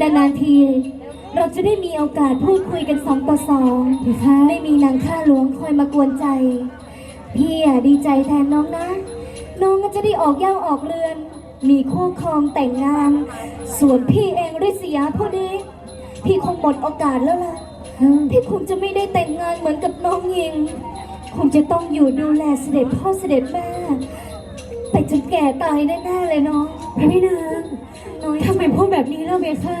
นานๆที เราจะได้มีโอกาสพูดคุยกันสองต่อสองไม่มีนางข้าหลวงคอยมากวนใจ พี่อะดีใจแทนน้องนะ น้องก็จะได้ออกย่างออกเรือน มีคู่ครองแต่งงาน ส่วนพี่เองริษยาผู้นี้พี่คงหมดโอกาสแล้วล่ะ พี่คงจะไม่ได้แต่งงานเหมือนกับน้องหญิง คงจะต้องอยู่ดูแลเสด็จพ่อเสด็จแม่ไปจนแก่ตายแน่ๆเลยน้องพระพี่นางน้อยทำไม พูดแบบนี้เล่าเบคะ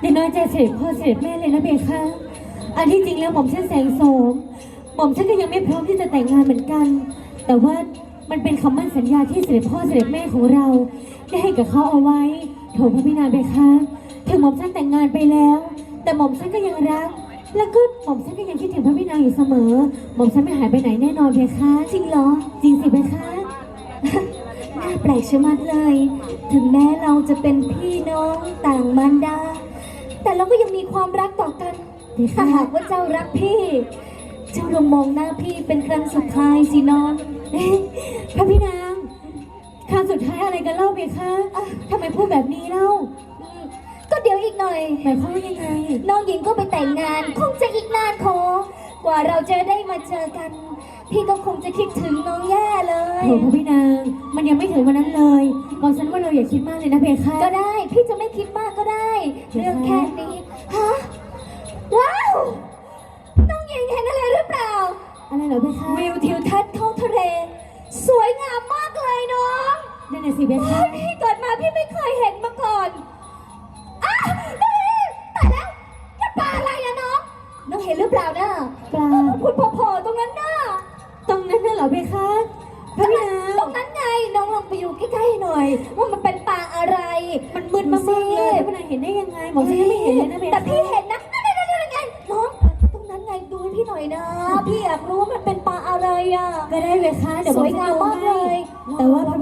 อย่าน้อยใจเสด็จพ่อเสด็จแม่เลยนะเบคะอันที่จริงแล้วหม่อมฉันแสงโสมหม่อมฉันก็ยังไม่พร้อมที่จะแต่งงานเหมือนกัน แต่ว่ามันเป็นคำมั่นสัญญาที่เสด็จพ่อเสด็จแม่ของเรา ได้ให้กับเขาเอาไว้โถพระพี่นางเบคะถึงหม่อมฉันแต่งงานไปแล้ว แต่หม่อมฉันก็ยังรัก แล้วก็หม่อมฉันก็ยังคิดถึงพระพี่นางอยู่เสมอหม่อมฉันไม่หายไปไหนแน่นอนเบคะจริงเหรอจริงสิเบคะน่า แปลกชะมัดเลย ถึงแม้เราจะเป็นพี่น้องต่างมารดา แต่เราก็ยังมีความรักต่อกันถ้าหากว่าเจ้ารักพี่ เจ้าลองมองหน้าพี่เป็นครั้งสุดท้ายสิน้องเอ๊ะพระพี่นางครั้งสุดท้ายอะไรกันเล่าเบคะอะทำไมพูดแบบนี้เล่าอืมก็เดี๋ยวอีกหน่อยหมายความว่ายังไง น้องหญิงก็ไปแต่งงาน คงจะอีกนานขอ กว่าเราจะได้มาเจอกัน พี่ก็คงจะคิดถึงน้องแย่เลย โถพระพี่นาง มันยังไม่ถึงวันนั้นเลยบอกฉันว่าเราอย่าคิดมากเลยนะเบคะก็ได้พี่จะไม่คิดมากก็ได้ เรื่องแค่นี้ฮะว้าวน้องหญิงเห็นอะไรหรือเปล่า อะไรเหรอเบคะวิวทิวทัศน์ท้องทะเล สวยงามมากเลยน้อง นั่นน่ะสิเบคะ พี่เกิดมาพี่ไม่เคยเห็นมาก่อน โผล่ๆตรงนั้นน่ะตรงนั้นน่ะเหรอเบคะพระพี่นางตรงนั้นไงน้องลองไปดูใกล้ๆหน่อย ว่ามันเป็นปลาอะไร มันมืดมากๆเลยพระพี่นางเห็นได้ยังไงบอกฉันยังไม่เห็นเลยนะเบคะแต่พี่เห็นนะนั่นนั่นนั่นไงน้องตรงนั้นไงดูให้พี่หน่อยนะพี่อยากรู้ว่ามันเป็นปลาอะไรอะก็ได้เบคะเดี๋ยวสวยงามมากเลย แต่ว่าพระพี่นาง